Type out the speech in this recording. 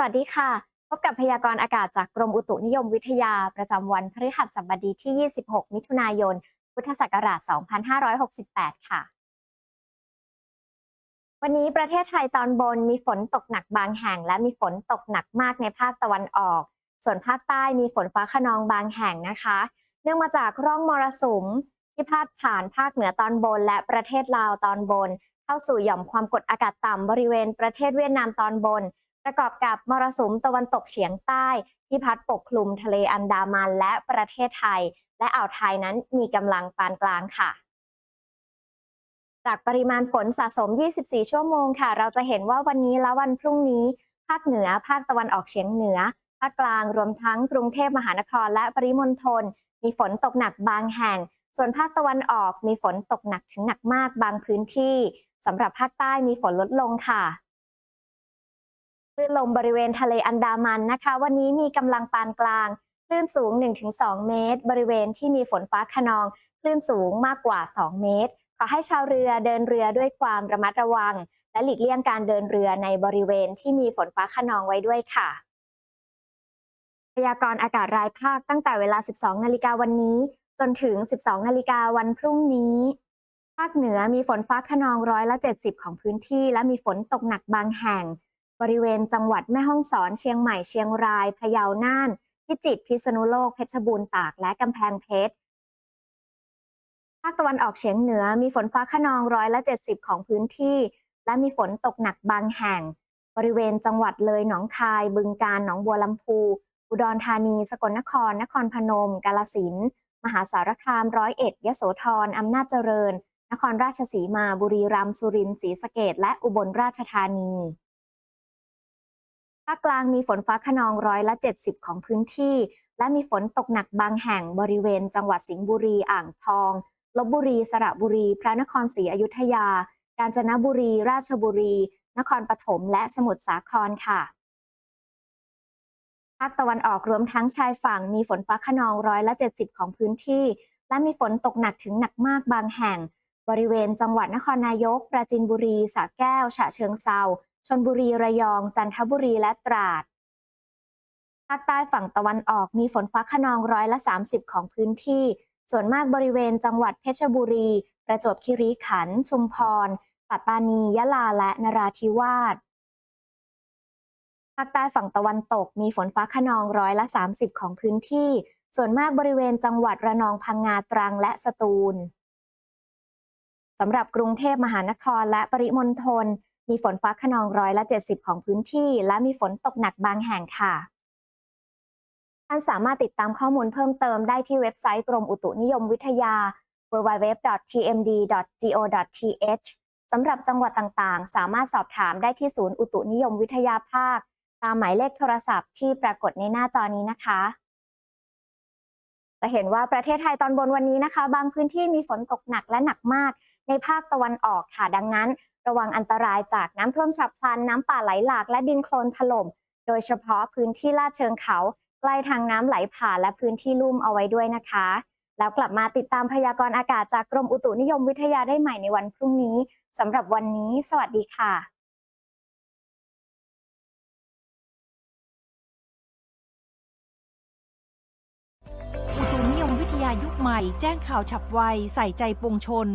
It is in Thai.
สวัสดีค่ะ พบกับพยากรณ์อากาศจากกรมอุตุนิยมวิทยาประจำวันพฤหัสบดีที่ 26 มิถุนายน พุทธศักราช 2568 ค่ะ วันนี้ประเทศไทยตอนบนมีฝนตกหนักบางแห่ง และมีฝนตกหนักมากในภาคตะวันออก ส่วนภาคใต้มีฝนฟ้าขนองบางแห่งนะคะ เนื่องมาจากร่องมรสุมที่พาดผ่านภาคเหนือตอนบน และประเทศลาวตอนบน เข้าสู่หย่อมความกดอากาศต่ำบริเวณประเทศเวียดนามตอนบน ประกอบกับมรสุมตะวันตกเฉียงใต้ ที่พัดปกคลุมทะเลอันดามันและประเทศไทย และอ่าวไทยนั้นมีกำลังปานกลางค่ะ จากปริมาณฝนสะสม 24 ชั่วโมงค่ะ เราจะเห็นว่าวันนี้และวันพรุ่งนี้ ภาคเหนือ ภาคตะวันออกเฉียงเหนือ ภาคกลางรวมทั้งกรุงเทพมหานครและปริมณฑลมีฝนตกหนักบางแห่ง ส่วนภาคตะวันออกมีฝนตกหนักถึงหนักมากบางพื้นที่สำหรับภาคใต้มีฝนลดลงค่ะ ลื่นลมบริเวณทะเลอันดามันนะคะ วันนี้มีกำลังปานกลางคลื่นสูง 1-2 เมตร บริเวณที่มีฝนฟ้าขนองคลื่นสูงมากกว่า 2 เมตร ขอให้ชาวเรือเดินเรือด้วยความระมัดระวัง และหลีกเลี่ยงการเดินเรือในบริเวณที่มีฝนฟ้าขนองไว้ด้วยค่ะพยากรณ์อากาศรายภาคตั้งแต่เวลา 12 นาฬิกาวันนี้ จนถึง 12 นาฬิกาวันพรุ่งนี้ ภาคเหนือมีฝนฟ้าขนองร้อยละ 70 ของพื้นที่ และมีฝนตกหนักบางแห่ง บริเวณจังหวัดแม่ฮ่องสอน เชียงใหม่ เชียงราย พะเยา น่าน พิจิตร พิษณุโลก เพชรบูรณ์ ตาก และกำแพงเพชร ภาคตะวันออกเฉียงเหนือ มีฝนฟ้าขนองร้อยละ70 ของพื้นที่ และมีฝนตกหนักบางแห่ง บริเวณจังหวัดเลย หนองคาย บึงกาฬ หนองบัวลำพู อุดรธานี สกลนคร นครพนม กาฬสิน มหาสารคาม ร้อยเอ็ด ยโสธร อำนาจเจริญ นครราชสีมา บุรีรัมย์ สุรินทร์ ศรีสะเกษและอุบลราชธานี ภาคกลางมีฝนฟ้าขนองร้อยละ 70 ของพื้นที่ และมีฝนตกหนักบางแห่งบริเวณ จังหวัดสิงห์บุรี อ่างทองลบบุรี สระบุรี พระนครศรีอยุธยา กาญจนบุรี ราชบุรี นครปฐม และสมุทรสาครค่ะ ภาคตะวันออกรวมทั้งชายฝั่งมีฝนฟ้าขนองร้อยละ 70 ของพื้นที่ และมีฝนตกหนักถึงหนักมากบางแห่ง บริเวณจังหวัดนครนายก ปราจีนบุรีสระแก้ว ฉะเชิงเซา ชลบุรีระยอง จันทบุรีและตราด ภาคใต้ฝั่งตะวันออกมีฝนฟ้าขนองร้อยละ 30 ของพื้นที่ ส่วนมากบริเวณจังหวัดเพชรบุรี ประจวบคีรีขันธ์ชุมพร ปัตตานี ยะลา และนราธิวาส ภาคใต้ฝั่งตะวันตกมีฝนฟ้าขนองร้อยละ 30 ของพื้นที่ ส่วนมากบริเวณจังหวัดระนองพังงาตรังและสตูลสำหรับกรุงเทพมหานครและปริมณฑล มีฝนฟ้าขนองร้อยละ 70 ของพื้นที่ และมีฝนตกหนักบางแห่งค่ะ ท่านสามารถติดตามข้อมูลเพิ่มเติมได้ที่เว็บไซต์กรมอุตุนิยมวิทยา www.tmd.go.th สำหรับจังหวัดต่างๆ สามารถสอบถามได้ที่ศูนย์อุตุนิยมวิทยาภาค ตามหมายเลขโทรศัพท์ที่ปรากฏในหน้าจอนี้นะคะจะเห็นว่าประเทศไทยตอนบนวันนี้นะคะ บางพื้นที่มีฝนตกหนักและหนักมาก ในภาคตะวันออกค่ะ ดังนั้น ระวังอันตรายจากน้ำท่วมฉับพลัน น้ำป่าไหลหลากและดินโคลนถล่ม โดยเฉพาะพื้นที่ลาดเชิงเขา ใกล้ทางน้ำไหลผ่านและพื้นที่ลุ่มเอาไว้ด้วยนะคะ แล้วกลับมาติดตามพยากรณ์อากาศจากกรมอุตุนิยมวิทยาได้ใหม่ในวันพรุ่งนี้สำหรับวันนี้ สวัสดีค่ะอุตุนิยมวิทยายุคใหม่แจ้งข่าวฉับไว ใส่ใจปวงชน